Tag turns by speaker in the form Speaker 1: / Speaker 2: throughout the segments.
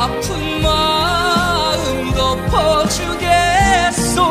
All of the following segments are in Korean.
Speaker 1: 아픈 마음 덮어주겠소.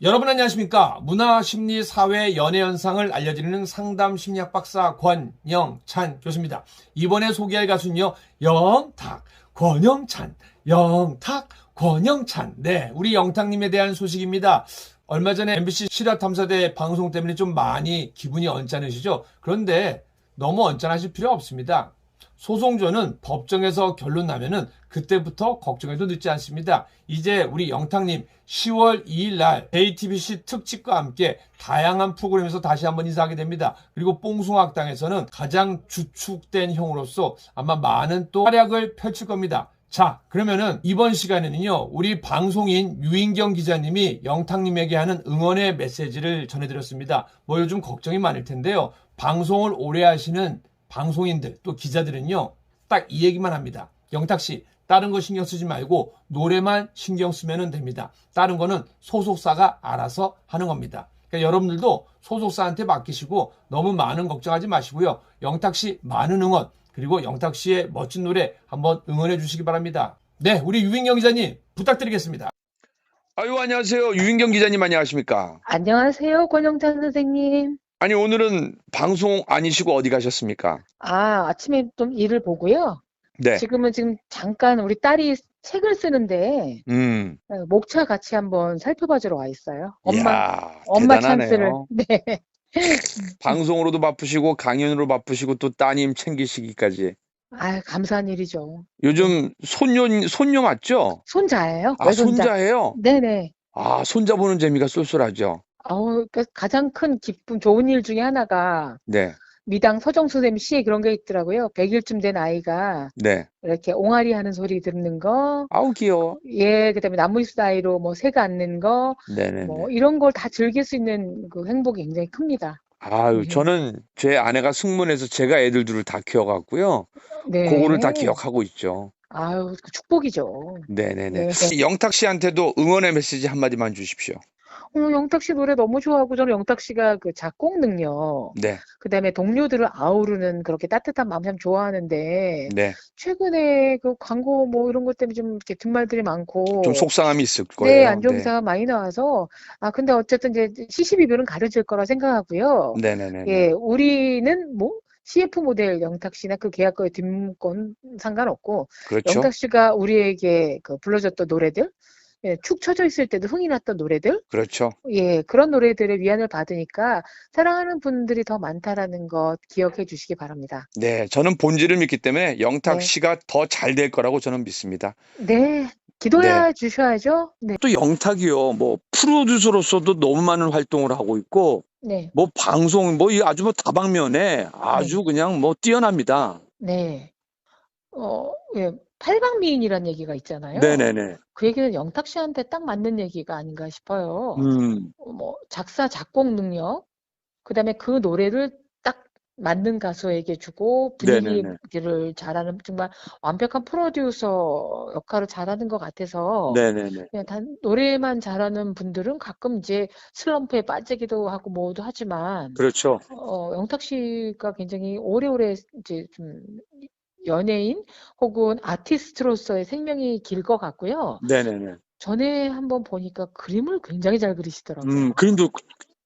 Speaker 2: 여러분 안녕하십니까? 문화 심리 사회 연애 현상을 알려드리는 상담 심리학 박사 권영찬 교수입니다. 이번에 소개할 가수는요 영탁 권영찬. 영탁 권영찬. 네 우리 영탁님에 대한 소식입니다. 얼마 전에 MBC 실화탐사대 방송 때문에 좀 많이 기분이 언짢으시죠? 그런데 너무 언짢아질 필요 없습니다 소송전은 법정에서 결론 나면은 그때부터 걱정해도 늦지 않습니다. 이제 우리 영탁님 10월 2일 날 JTBC 특집과 함께 다양한 프로그램에서 다시 한번 인사하게 됩니다. 그리고 뽕숭학당에서는 가장 주축된 형으로서 아마 많은 또 활약을 펼칠 겁니다. 자, 그러면은 이번 시간에는요, 우리 방송인 유인경 기자님이 영탁님에게 하는 응원의 메시지를 전해드렸습니다. 뭐 요즘 걱정이 많을 텐데요. 방송을 오래 하시는 방송인들 또 기자들은요 딱 이 얘기만 합니다. 영탁 씨 다른 거 신경 쓰지 말고 노래만 신경 쓰면 됩니다. 다른 거는 소속사가 알아서 하는 겁니다. 그러니까 여러분들도 소속사한테 맡기시고 너무 많은 걱정하지 마시고요. 영탁 씨 많은 응원 그리고 영탁 씨의 멋진 노래 한번 응원해 주시기 바랍니다. 네, 우리 유인경 기자님 부탁드리겠습니다.
Speaker 3: 아유, 안녕하세요. 유인경 기자님 안녕하십니까?
Speaker 4: 안녕하세요, 권영찬 선생님.
Speaker 3: 아니, 오늘은 방송 아니시고 어디 가셨습니까?
Speaker 4: 아, 아침에 좀 일을 보고요.
Speaker 3: 네.
Speaker 4: 지금은 지금 잠깐 우리 딸이 책을 쓰는데
Speaker 3: 음.
Speaker 4: 어, 목차 같이 한번 살펴봐 주러 와 있어요. 엄마,
Speaker 3: 이야,
Speaker 4: 엄마
Speaker 3: 대단하네요.
Speaker 4: 찬스를. 네.
Speaker 3: 방송으로도 바쁘시고 강연으로 바쁘시고 또 따님 챙기시기까지.
Speaker 4: 아, 감사한 일이죠.
Speaker 3: 요즘 손녀 손녀 맞죠?
Speaker 4: 손자예요?
Speaker 3: 아,
Speaker 4: 외손자.
Speaker 3: 손자예요?
Speaker 4: 네네.
Speaker 3: 아, 손자 보는 재미가 쏠쏠하죠.
Speaker 4: 어, 그 가장 큰 기쁨, 좋은 일 중에 하나가
Speaker 3: 네.
Speaker 4: 미당 서정수 선생님 시에 그런 게 있더라고요. 100일쯤 된 아이가
Speaker 3: 네.
Speaker 4: 이렇게 옹알이 하는 소리 듣는 거,
Speaker 3: 아우 귀여워.
Speaker 4: 예, 그다음에 나무 사이로 뭐 새가 앉는 거,
Speaker 3: 네, 네,
Speaker 4: 뭐
Speaker 3: 네.
Speaker 4: 이런 걸 다 즐길 수 있는 그 행복이 굉장히 큽니다.
Speaker 3: 아유,
Speaker 4: 네.
Speaker 3: 저는 제 아내가 승문해서 제가 애들 둘을 다 키워갖고요.
Speaker 4: 네.
Speaker 3: 그거를 다 기억하고 있죠.
Speaker 4: 아유, 그 축복이죠.
Speaker 3: 네네네.
Speaker 4: 네.
Speaker 3: 영탁 씨한테도 응원의 메시지 한마디만 주십시오.
Speaker 4: 어, 영탁 씨 노래 너무 좋아하고 저는 영탁 씨가 그 작곡 능력,
Speaker 3: 네,
Speaker 4: 그다음에 동료들을 아우르는 그렇게 따뜻한 마음 참 좋아하는데
Speaker 3: 네.
Speaker 4: 최근에 그 광고 뭐 이런 것 때문에 좀 이렇게 뒷말들이 많고
Speaker 3: 좀 속상함이 있을
Speaker 4: 네,
Speaker 3: 거예요.
Speaker 4: 안 좋은
Speaker 3: 네.
Speaker 4: 기사가 많이 나와서 아 근데 어쨌든 이제 시시비비는 가려질 거라 생각하고요.
Speaker 3: 네네네.
Speaker 4: 예, 우리는 뭐 CF 모델 영탁 씨나 그 계약과의 뒷문 상관없고
Speaker 3: 그렇죠.
Speaker 4: 영탁 씨가 우리에게 그 불러줬던 노래들, 예, 축 처져 있을 때도 흥이 났던 노래들,
Speaker 3: 그렇죠.
Speaker 4: 예, 그런 노래들의 위안을 받으니까 사랑하는 분들이 더 많다라는 것 기억해 주시기 바랍니다.
Speaker 3: 네, 저는 본질을 믿기 때문에 영탁
Speaker 4: 네.
Speaker 3: 씨가 더 잘 될 거라고 저는 믿습니다.
Speaker 4: 네, 기도해 주셔야죠. 네,
Speaker 5: 또 영탁이요. 뭐 프로듀서로서도 너무 많은 활동을 하고 있고
Speaker 4: 네,
Speaker 5: 뭐 방송 뭐 이 아주 뭐 다방면에 아주 그냥 뭐 뛰어납니다.
Speaker 4: 네. 어, 예, 팔방미인이라는 얘기가 있잖아요.
Speaker 5: 네네네.
Speaker 4: 그 얘기는 영탁 씨한테 딱 맞는 얘기가 아닌가 싶어요.
Speaker 5: 음.
Speaker 4: 어, 뭐 작사 작곡 능력, 그다음에 그 노래를 딱 맞는 가수에게 주고
Speaker 5: 네네네.
Speaker 4: 분위기를 잘하는 정말 완벽한 프로듀서 역할을 잘하는 것 같아서
Speaker 5: 네네네.
Speaker 4: 그냥 단 노래만 잘하는 분들은 가끔 이제 슬럼프에 빠지기도 하고 뭐도 하지만
Speaker 5: 그렇죠.
Speaker 4: 어, 영탁 씨가 굉장히 오래오래 이제 좀 연예인 혹은 아티스트로서의 생명이 길 것 같고요.
Speaker 5: 네네네.
Speaker 4: 전에 한번 보니까 그림을 굉장히 잘 그리시더라고요.
Speaker 5: 음, 그림도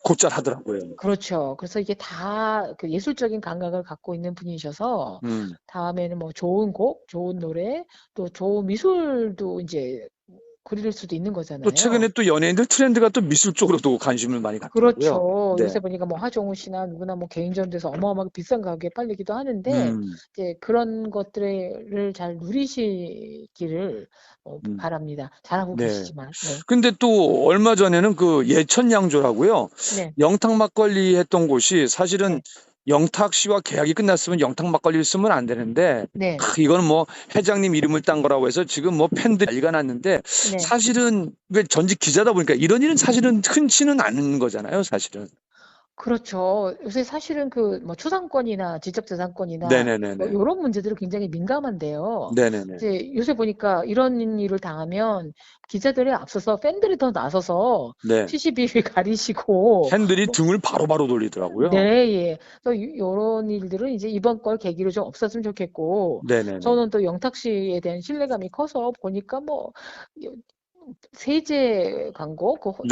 Speaker 5: 곧잘 하더라고요.
Speaker 4: 그렇죠. 그래서 이게 다 그 예술적인 감각을 갖고 있는 분이셔서
Speaker 5: 음.
Speaker 4: 다음에는 뭐 좋은 곡, 좋은 노래, 또 좋은 미술도 이제 그릴 수도 있는 거잖아요.
Speaker 5: 또 최근에 또 연예인들 트렌드가 또 미술 쪽으로도 관심을 많이 갖더라고요.
Speaker 4: 그렇죠.
Speaker 5: 네.
Speaker 4: 요새 보니까 뭐 하정우 씨나 누구나 뭐 개인전돼서 어마어마하게 비싼 가격에 팔리기도 하는데
Speaker 5: 음.
Speaker 4: 이제 그런 것들을 잘 누리시기를 어,
Speaker 5: 음.
Speaker 4: 바랍니다. 잘하고
Speaker 5: 네.
Speaker 4: 계시지만. 네.
Speaker 5: 근데 또 얼마 전에는 그 예천양조라고요.
Speaker 4: 네.
Speaker 5: 영탁 막걸리 했던 곳이 사실은
Speaker 4: 네.
Speaker 5: 영탁 씨와 계약이 끝났으면 영탁 막걸리를 쓰면 안 되는데
Speaker 4: 네.
Speaker 5: 크, 이거는 뭐 회장님 이름을 딴 거라고 해서 지금 뭐 팬들 난리가 났는데
Speaker 4: 네.
Speaker 5: 사실은 왜 전직 기자다 보니까 이런 일은 사실은 흔치는 않은 거잖아요, 사실은.
Speaker 4: 그렇죠. 요새 사실은 그 뭐 초상권이나 지적재산권이나 뭐
Speaker 5: 네네네네.
Speaker 4: 이런 문제들이 굉장히 민감한데요.
Speaker 5: 네네네.
Speaker 4: 이제 요새 보니까 이런 일을 당하면 기자들에 앞서서 팬들이 더 나서서
Speaker 5: 네.
Speaker 4: CCTV 가리시고
Speaker 5: 팬들이 등을 바로바로 돌리더라고요.
Speaker 4: 네, 예. 이- 이런 일들은 이제 이번 걸 계기로 좀 없었으면 좋겠고
Speaker 5: 네네네.
Speaker 4: 저는 또 영탁 씨에 대한 신뢰감이 커서 보니까 뭐 세제 광고 그 호-.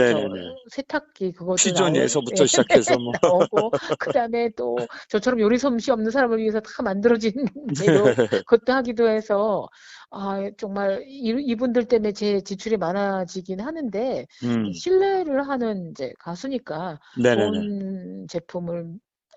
Speaker 4: 세탁기 그것도
Speaker 5: 피조니에서부터
Speaker 4: 나오- 예,
Speaker 5: 시작해서 뭐.
Speaker 4: 나오고 그다음에 또 저처럼 요리 솜씨 없는 사람을 위해서 다 만들어진 재료 그것도 하기도 해서 아 정말 이, 이분들 때문에 제 지출이 많아지긴 하는데
Speaker 5: 음.
Speaker 4: 신뢰를 하는 이제 가수니까
Speaker 5: 네네네.
Speaker 4: 좋은 제품을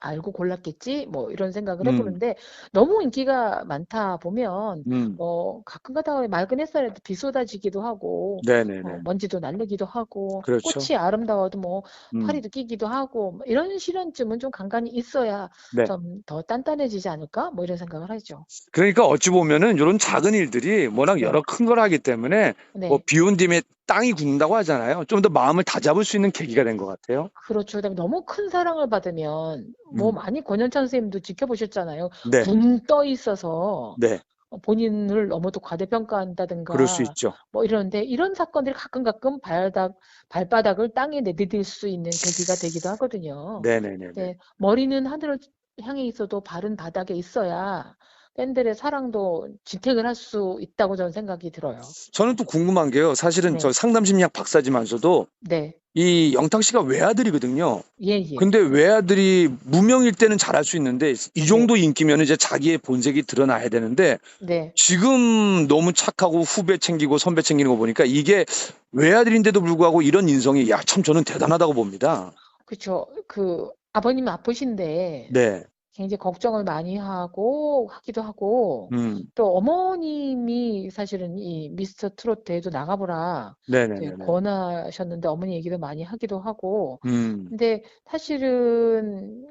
Speaker 4: 알고 골랐겠지 뭐 이런 생각을
Speaker 5: 음.
Speaker 4: 해보는데 너무 인기가 많다 보면
Speaker 5: 음.
Speaker 4: 뭐 가끔가다 맑은 햇살에도 비 쏟아지기도 하고 어. 먼지도 날리기도 하고
Speaker 5: 그렇죠.
Speaker 4: 꽃이 아름다워도 뭐
Speaker 5: 음.
Speaker 4: 파리도 끼기도 하고 뭐 이런 시련쯤은 좀 간간히 있어야
Speaker 5: 네.
Speaker 4: 좀 더 단단해지지 않을까 뭐 이런 생각을 하죠.
Speaker 5: 그러니까 어찌 보면은 이런 작은 일들이 워낙
Speaker 4: 네.
Speaker 5: 여러 큰 걸 하기 때문에
Speaker 4: 네.
Speaker 5: 뭐 비 온 뒤에 땅이 굳는다고 하잖아요. 좀 더 마음을 다잡을 수 있는 계기가 된 것 같아요.
Speaker 4: 그렇죠. 그다음에 너무 큰 사랑을 받으면 뭐
Speaker 5: 음.
Speaker 4: 많이 권현찬 선생님도 지켜보셨잖아요.
Speaker 5: 네.
Speaker 4: 붕떠 있어서
Speaker 5: 네.
Speaker 4: 본인을 너무도 과대평가한다든가
Speaker 5: 그럴 수 있죠.
Speaker 4: 뭐 이런데 이런 사건들이 가끔 가끔 발바닥 발바닥을 땅에 내디딜 수 있는 계기가 되기도 하거든요.
Speaker 5: 네네네.
Speaker 4: 네, 머리는 하늘을 향해 있어도 발은 바닥에 있어야 팬들의 사랑도 지탱을 할 수 있다고 저는 생각이 들어요.
Speaker 5: 저는 또 궁금한 게요. 사실은
Speaker 4: 네.
Speaker 5: 저 상담심리학 박사지만서도
Speaker 4: 네,
Speaker 5: 이 영탁 씨가 외아들이거든요.
Speaker 4: 예, 예.
Speaker 5: 근데 외아들이 무명일 때는 잘할 수 있는데 이 정도 인기면 이제 자기의 본색이 드러나야 되는데
Speaker 4: 네,
Speaker 5: 지금 너무 착하고 후배 챙기고 선배 챙기는 거 보니까 이게 외아들인데도 불구하고 이런 인성이 야 참 저는 대단하다고 봅니다.
Speaker 4: 그렇죠. 그 아버님 아프신데
Speaker 5: 네.
Speaker 4: 굉장히 걱정을 많이 하고 하기도 하고
Speaker 5: 음.
Speaker 4: 또 어머님이 사실은 이 미스터 트롯 대회도 나가보라. 권하셨는데 어머니 얘기도 많이 하기도 하고
Speaker 5: 음.
Speaker 4: 근데 사실은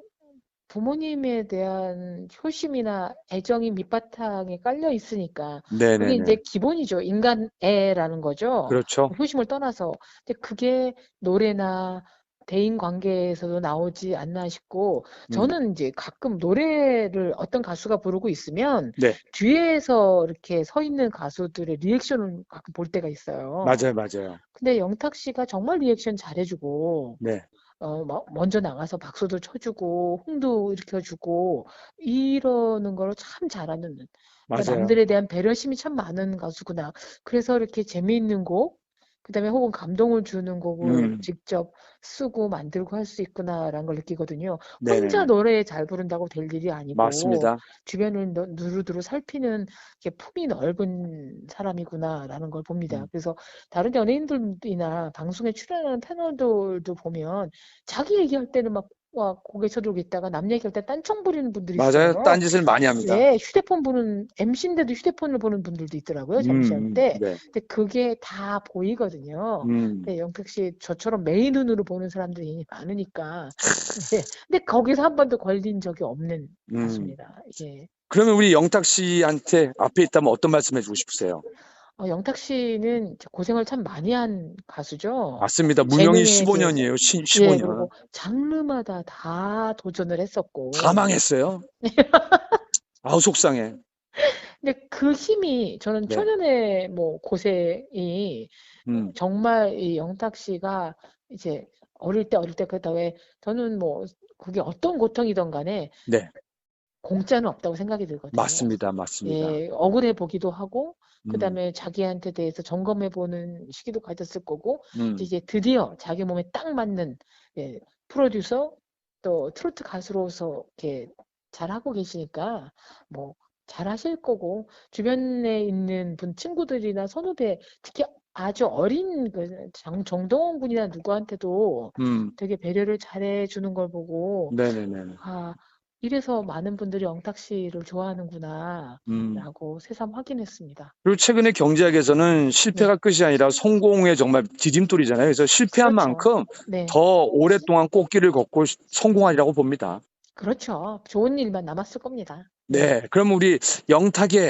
Speaker 4: 부모님에 대한 효심이나 애정이 밑바탕에 깔려 있으니까 그게
Speaker 5: 네네네.
Speaker 4: 이제 기본이죠. 인간애라는 거죠.
Speaker 5: 그렇죠.
Speaker 4: 효심을 떠나서. 근데 그게 노래나 대인 관계에서도 나오지 않나 싶고
Speaker 5: 음.
Speaker 4: 저는 이제 가끔 노래를 어떤 가수가 부르고 있으면
Speaker 5: 네.
Speaker 4: 뒤에서 이렇게 서 있는 가수들의 리액션을 가끔 볼 때가 있어요.
Speaker 5: 맞아요, 맞아요.
Speaker 4: 근데 영탁 씨가 정말 리액션 잘해주고
Speaker 5: 네.
Speaker 4: 어, 막 먼저 나가서 박수도 쳐주고 흥도 일으켜주고 이러는 걸참 잘하는 그러니까. 남들에 대한 배려심이 참 많은 가수구나. 그래서 이렇게 재미있는 곡, 그다음에 혹은 감동을 주는 곡을
Speaker 5: 음.
Speaker 4: 직접 쓰고 만들고 할 수 있구나라는 걸 느끼거든요. 혼자
Speaker 5: 네네네.
Speaker 4: 노래 잘 부른다고 될 일이 아니고
Speaker 5: 맞습니다.
Speaker 4: 주변을 너- 두루두루 살피는 이렇게 품이 넓은 사람이구나라는 걸 봅니다.
Speaker 5: 음.
Speaker 4: 그래서 다른 연예인들이나 방송에 출연하는 패널들도 보면 자기 얘기할 때는 막, 막 고개 쳐들고 있다가 남 얘기할 때 딴청 부리는 분들이
Speaker 5: 맞아요.
Speaker 4: 있어요.
Speaker 5: 딴짓을 많이 합니다.
Speaker 4: 네, 휴대폰 보는 MC인데도 휴대폰을 보는 분들도 있더라고요. 잠시할
Speaker 5: 음,
Speaker 4: 때.
Speaker 5: 네.
Speaker 4: 근데 그게 다 보이거든요.
Speaker 5: 음.
Speaker 4: 네, 영택 씨 저처럼 메인 눈으로 보는 사람들이 많으니까. 네. 근데 거기서 한 번도 걸린 적이 없는
Speaker 5: 음.
Speaker 4: 가수입니다. 예.
Speaker 5: 그러면 우리 영탁 씨한테 앞에 있다면 어떤 말씀 해 주고 싶으세요?
Speaker 4: 어, 영탁 씨는 고생을 참 많이 한 가수죠.
Speaker 5: 맞습니다. 무명이
Speaker 4: 재능에
Speaker 5: 15년이에요. 시,
Speaker 4: 예,
Speaker 5: 15년.
Speaker 4: 그리고 장르마다 다 도전을 했었고.
Speaker 5: 다 망했어요. 아우 속상해.
Speaker 4: 근데 그 힘이 저는
Speaker 5: 네.
Speaker 4: 초년의 뭐 고생이
Speaker 5: 음.
Speaker 4: 정말 이 영탁 씨가 이제 어릴 때 어릴 때 그다음에 저는 뭐 그게 어떤 고통이든 간에
Speaker 5: 네.
Speaker 4: 공짜는 없다고 생각이 들거든요.
Speaker 5: 맞습니다. 맞습니다.
Speaker 4: 예, 억울해 보기도 하고
Speaker 5: 음,
Speaker 4: 그다음에 자기한테 대해서 점검해 보는 시기도 가졌을 거고
Speaker 5: 음.
Speaker 4: 이제 드디어 자기 몸에 딱 맞는 예, 프로듀서 또 트로트 가수로서 이렇게 잘하고 계시니까 뭐 잘하실 거고 주변에 있는 분 친구들이나 선후배 특히 아주 어린 그 장, 정동원 군이나 누구한테도
Speaker 5: 음.
Speaker 4: 되게 배려를 잘해 주는 걸 보고
Speaker 5: 네네네.
Speaker 4: 아 이래서 많은 분들이 영탁 씨를 좋아하는구나
Speaker 5: 음.
Speaker 4: 라고 새삼 확인했습니다.
Speaker 5: 그리고 최근에 경제학에서는 실패가 끝이 아니라 성공의 정말 디딤돌이잖아요. 그래서 실패한
Speaker 4: 그렇죠.
Speaker 5: 만큼
Speaker 4: 네,
Speaker 5: 더 오랫동안 꽃길을 걷고 시- 성공하리라고 봅니다.
Speaker 4: 그렇죠. 좋은 일만 남았을 겁니다.
Speaker 5: 네. 그럼 우리 영탁의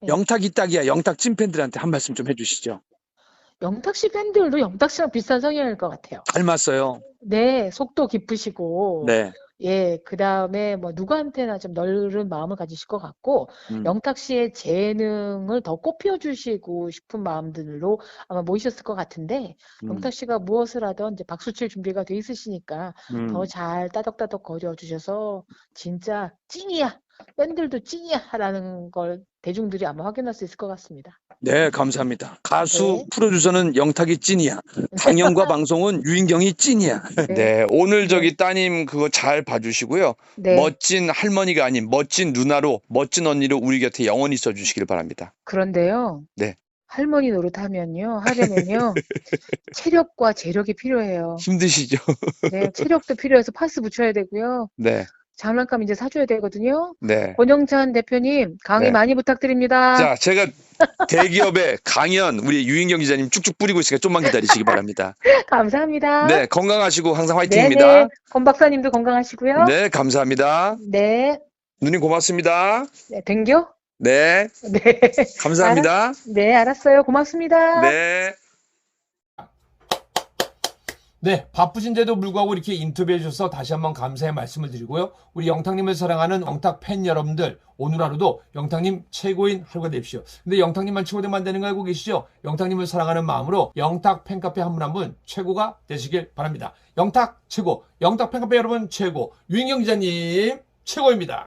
Speaker 4: 네.
Speaker 5: 영탁이 딱이야 영탁 찐팬들한테 한 말씀 좀 해주시죠.
Speaker 4: 영탁 씨 팬들도 영탁 씨랑 비슷한 성향일 것 같아요.
Speaker 5: 닮았어요.
Speaker 4: 네, 속도 깊으시고,
Speaker 5: 네.
Speaker 4: 예, 그 다음에 뭐 누구한테나 좀 넓은 마음을 가지실 것 같고,
Speaker 5: 음.
Speaker 4: 영탁 씨의 재능을 더 꽃피워 주시고 싶은 마음들로 아마 모이셨을 것 같은데,
Speaker 5: 음.
Speaker 4: 영탁 씨가 무엇을 하던 이제 박수 칠 준비가 돼 있으시니까
Speaker 5: 음.
Speaker 4: 더잘 따덕따덕 거려 주셔서 진짜 찐이야! 팬들도 찐이야! 라는 걸 대중들이 아마 확인할 수 있을 것 같습니다.
Speaker 5: 네, 감사합니다. 가수,
Speaker 4: 네.
Speaker 5: 프로듀서는 영탁이 찐이야. 상영과 방송은 유인경이 찐이야.
Speaker 3: 네, 오늘 저기 따님 그거 잘 봐주시고요.
Speaker 4: 네,
Speaker 3: 멋진 할머니가 아닌 멋진 누나로 멋진 언니로 우리 곁에 영원히 있어 주시길 바랍니다.
Speaker 4: 그런데요.
Speaker 3: 네.
Speaker 4: 할머니 노릇하면요, 하려면요, 체력과 재력이 필요해요.
Speaker 3: 힘드시죠?
Speaker 4: 네, 체력도 필요해서 파스 붙여야 되고요.
Speaker 3: 네,
Speaker 4: 장난감 이제 사줘야 되거든요.
Speaker 3: 네.
Speaker 4: 권영찬 대표님, 강의
Speaker 3: 네.
Speaker 4: 많이 부탁드립니다.
Speaker 3: 자, 제가 대기업의 강연 우리 유인경 기자님 쭉쭉 뿌리고 있으니까 좀만 기다리시기 바랍니다.
Speaker 4: 감사합니다.
Speaker 3: 네, 건강하시고 항상
Speaker 4: 네네.
Speaker 3: 화이팅입니다.
Speaker 4: 권 박사님도 건강하시고요.
Speaker 3: 네, 감사합니다.
Speaker 4: 네.
Speaker 3: 누님 고맙습니다.
Speaker 4: 네, 댕겨?
Speaker 3: 네,
Speaker 4: 네.
Speaker 3: 감사합니다.
Speaker 4: 네, 알았어요. 고맙습니다.
Speaker 3: 네.
Speaker 2: 네, 바쁘신데도 불구하고 이렇게 인터뷰해 주셔서 다시 한번 감사의 말씀을 드리고요. 우리 영탁님을 사랑하는 영탁 팬 여러분들, 오늘 하루도 영탁님 최고인 하루가 되십시오. 근데 영탁님만 최고되면 안 되는 거 알고 계시죠? 영탁님을 사랑하는 마음으로 영탁 팬카페 한 분 한 분 최고가 되시길 바랍니다. 영탁 최고, 영탁 팬카페 여러분 최고, 유인경 기자님 최고입니다.